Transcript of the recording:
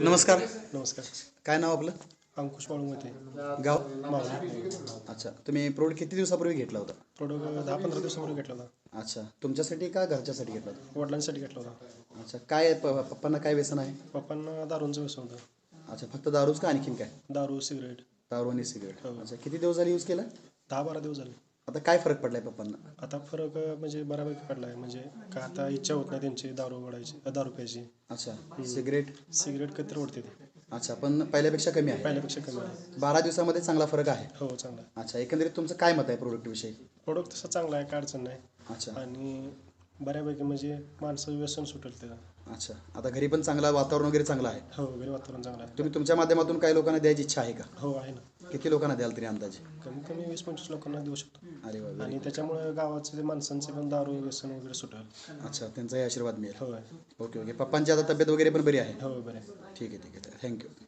नमस्कार. नमस्कार. काय नाव आपलं? अंकुश बाळूमते गाव? मावळी. अच्छा. तुम्ही प्रोडक्ट किती दिवसापूर्वी घेतला होता? प्रोडक्ट दहा पंधरा दिवसापूर्वी घेतला होता. अच्छा. तुमच्यासाठी का घरच्यासाठी घेतला होता? वडिलांसाठी घेतला होता. अच्छा. काय पप्पांना काय व्यसन आहे? पप्पांना दारूंचं व्यसन होतं. अच्छा. फक्त दारूच का आणखीन काय? दारू सिगरेट. दारू आणि सिगरेट. हो. अच्छा. किती दिवस झाले यूज केला? दहा बारा दिवस झाले. आता काय फरक पडलाय पप्पांना? आता फरक अं, म्हणजे बऱ्यापैकी पडला आहे म्हणजे का आता इच्छा होत नाही त्यांची दारू ओढायची अं, दारू प्यायची. अच्छा. सिगरेट? सिगरेट कधी ओढते ते. अच्छा पण पहिल्यापेक्षा कमी आहे. पहिल्यापेक्षा कमी आहे. बारा दिवसामध्ये चांगला फरक आहे? हो चांगला अच्छा एकंदरीत तुमचं काय मत आहे प्रोडक्ट विषयी? प्रोडक्ट तसा चांगला आहे काय अडचण नाही. अच्छा. आणि बऱ्यापैकी म्हणजे माणसं व्यसन सुटेल त्याला अच्छा. आता घरी पण चांगला वातावरण वगैरे चांगलं आहे? हो घरी वातावरण चांगलं आहे. तुम्ही तुमच्या माध्यमातून काही लोकांना द्यायची इच्छा आहे का? हो आहे ना. किती लोकांना द्याल तरी अंदाजे? कमीत कमी वीस पंचवीस लोकांना देऊ शकतो. अरे वा very आणि त्याच्यामुळे गावाचे ते माणसांचे पण दारू व्यसन वगैरे सुटेल. good. अच्छा त्यांचाही आशीर्वाद मिळेल. होय ओके ओके. पप्पांची आता तब्येत वगैरे पण बरी आहे? हो बरे ठीक आहे ठीक आहे. थँक्यू